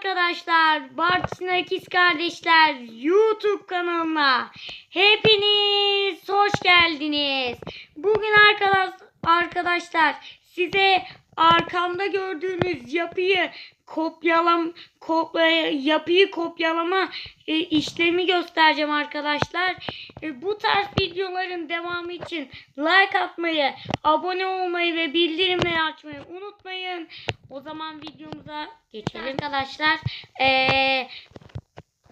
arkadaşlar. Bartın İkiz Kardeşler YouTube kanalına hepiniz hoş geldiniz. Bugün arkadaş, arkadaşlar size arkamda gördüğünüz yapıyı kopyalam kopya, yapıyı kopyalama e, işlemi göstereceğim arkadaşlar. E, bu tarz videoların devamı için like atmayı, abone olmayı ve bildirimleri açmayı unutmayın. O zaman videomuza geçelim arkadaşlar.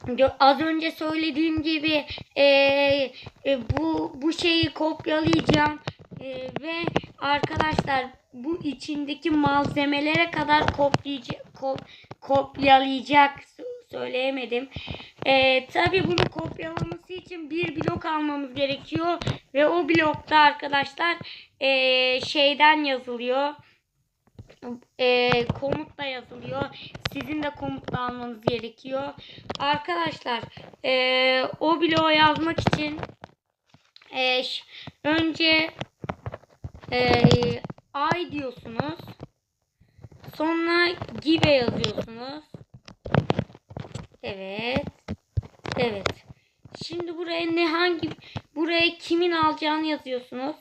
Gö- az önce söylediğim gibi ee, e, bu bu şeyi kopyalayacağım Ee, ve arkadaşlar bu içindeki malzemelere kadar kopyalayacak kop, kopyalayacak Sö- söyleyemedim. Ee, tabii bunu kopyalaması için bir blok almamız gerekiyor ve o blokta arkadaşlar ee, şeyden yazılıyor e, komutla yazılıyor. Sizin de komutla almanız gerekiyor. Arkadaşlar e, o bloğu yazmak için e, önce e, ay diyorsunuz. Sonra gibi yazıyorsunuz. Evet. Evet. Şimdi buraya ne hangi buraya kimin alacağını yazıyorsunuz.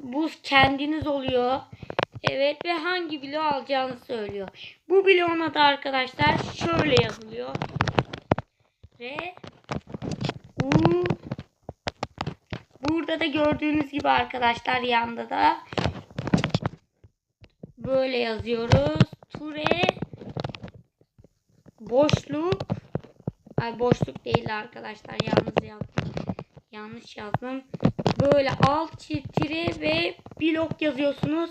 Bu kendiniz oluyor. Evet ve hangi bloğu alacağını söylüyor. Bu bloğun adı arkadaşlar şöyle yazılıyor. Ve U Burada da gördüğünüz gibi arkadaşlar yanda da böyle yazıyoruz. Ture boşluk Ay boşluk değil arkadaşlar. Yalnız yazdım. Yanlış yazdım. Böyle alt tire ve blok yazıyorsunuz.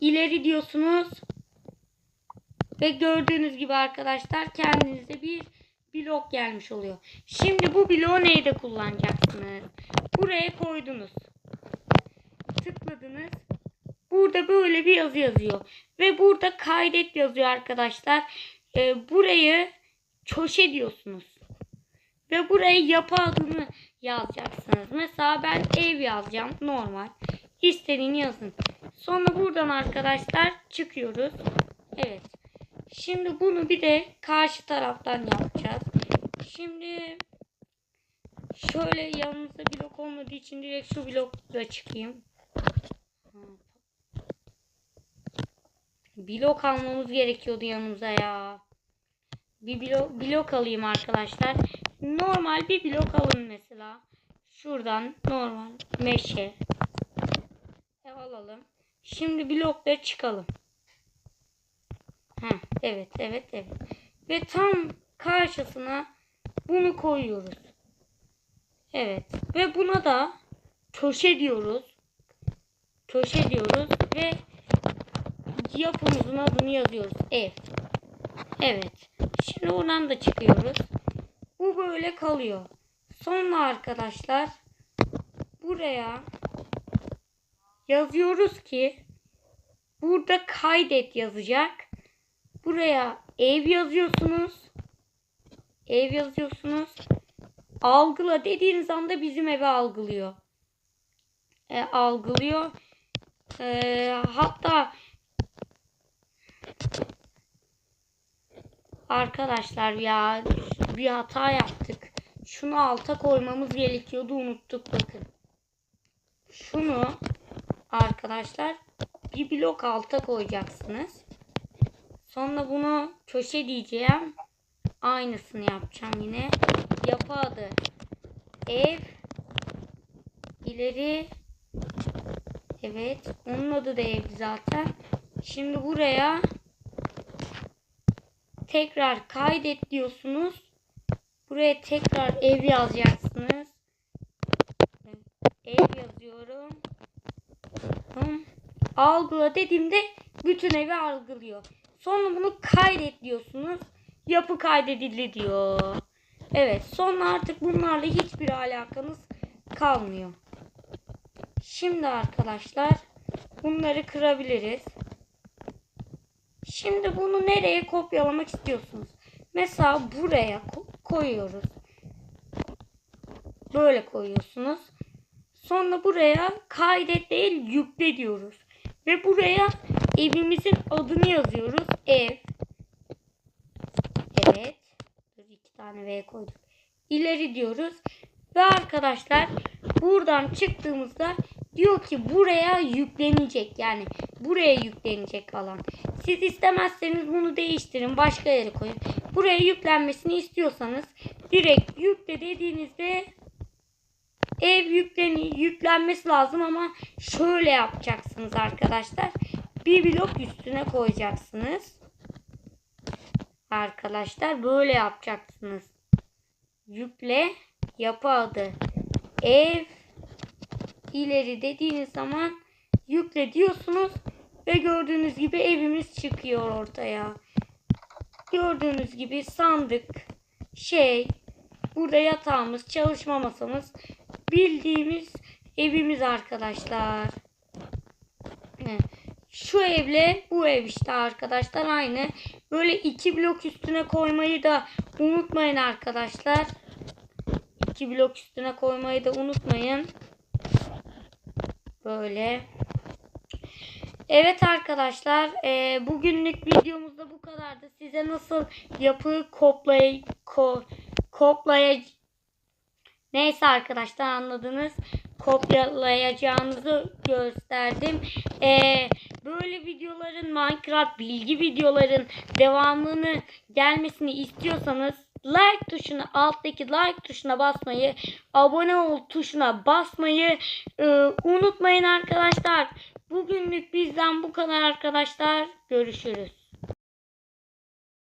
İleri diyorsunuz. Ve gördüğünüz gibi arkadaşlar kendinize bir blok gelmiş oluyor. Şimdi bu bloğu neyde kullanacaksınız? Buraya koydunuz. Tıkladınız. Burada böyle bir yazı yazıyor. Ve burada kaydet yazıyor arkadaşlar. Ee, burayı köşe diyorsunuz. Ve buraya yapı adını yazacaksınız. Mesela ben ev yazacağım. Normal. İstediğini yazın. Sonra buradan arkadaşlar çıkıyoruz. Evet. Şimdi bunu bir de karşı taraftan yapacağız. Şimdi şöyle yanımızda blok olmadığı için direkt şu blokla çıkayım. Blok almamız gerekiyordu yanımıza ya. Bir blok, blok alayım arkadaşlar. Normal bir blok alın mesela. Şuradan normal meşe. E, alalım. Şimdi blokla çıkalım. Heh, evet evet evet. Ve tam karşısına bunu koyuyoruz. Evet. Ve buna da köşe diyoruz. Köşe diyoruz ve yapımızın adını yazıyoruz. Ev. Evet. Şimdi oradan da çıkıyoruz. Bu böyle kalıyor. Sonra arkadaşlar buraya yazıyoruz ki burada kaydet yazacak. Buraya ev yazıyorsunuz. Ev yazıyorsunuz. Algıla dediğiniz anda bizim evi algılıyor. E, algılıyor. E, hatta Arkadaşlar ya bir hata yaptık. Şunu alta koymamız gerekiyordu unuttuk bakın. Şunu arkadaşlar bir blok alta koyacaksınız. Sonra bunu köşe diyeceğim. Aynısını yapacağım yine. Yapı adı. Ev. ileri. Evet. Onun adı da evdi zaten. Şimdi buraya tekrar kaydet diyorsunuz. Buraya tekrar ev yazacaksınız. Ev yazıyorum. Algıla dediğimde bütün evi algılıyor. Sonra bunu kaydet diyorsunuz. Yapı kaydedildi diyor. Evet sonra artık bunlarla hiçbir alakanız kalmıyor. Şimdi arkadaşlar bunları kırabiliriz. Şimdi bunu nereye kopyalamak istiyorsunuz? Mesela buraya ko- koyuyoruz. Böyle koyuyorsunuz. Sonra buraya kaydet değil yükle diyoruz. Ve buraya evimizin adını yazıyoruz. Ev. koyduk. İleri diyoruz. Ve arkadaşlar buradan çıktığımızda diyor ki buraya yüklenecek. Yani buraya yüklenecek alan. Siz istemezseniz bunu değiştirin. Başka yere koyun. Buraya yüklenmesini istiyorsanız direkt yükle dediğinizde ev yükleni yüklenmesi lazım ama şöyle yapacaksınız arkadaşlar. Bir blok üstüne koyacaksınız. Arkadaşlar böyle yapacaksınız. Yükle yapı adı ev ileri dediğiniz zaman yükle diyorsunuz ve gördüğünüz gibi evimiz çıkıyor ortaya. Gördüğünüz gibi sandık şey burada yatağımız çalışma masamız bildiğimiz evimiz arkadaşlar. Şu evle bu ev işte arkadaşlar aynı. Böyle iki blok üstüne koymayı da unutmayın arkadaşlar. İki blok üstüne koymayı da unutmayın. Böyle. Evet arkadaşlar e, bugünlük videomuzda bu kadardı. Size nasıl yapı koplay ko, koplay Neyse arkadaşlar anladınız. Kopyalayacağınızı gösterdim. Ee, böyle videoların Minecraft bilgi videoların devamını gelmesini istiyorsanız like tuşuna alttaki like tuşuna basmayı abone ol tuşuna basmayı e, unutmayın arkadaşlar. Bugünlük bizden bu kadar arkadaşlar. Görüşürüz.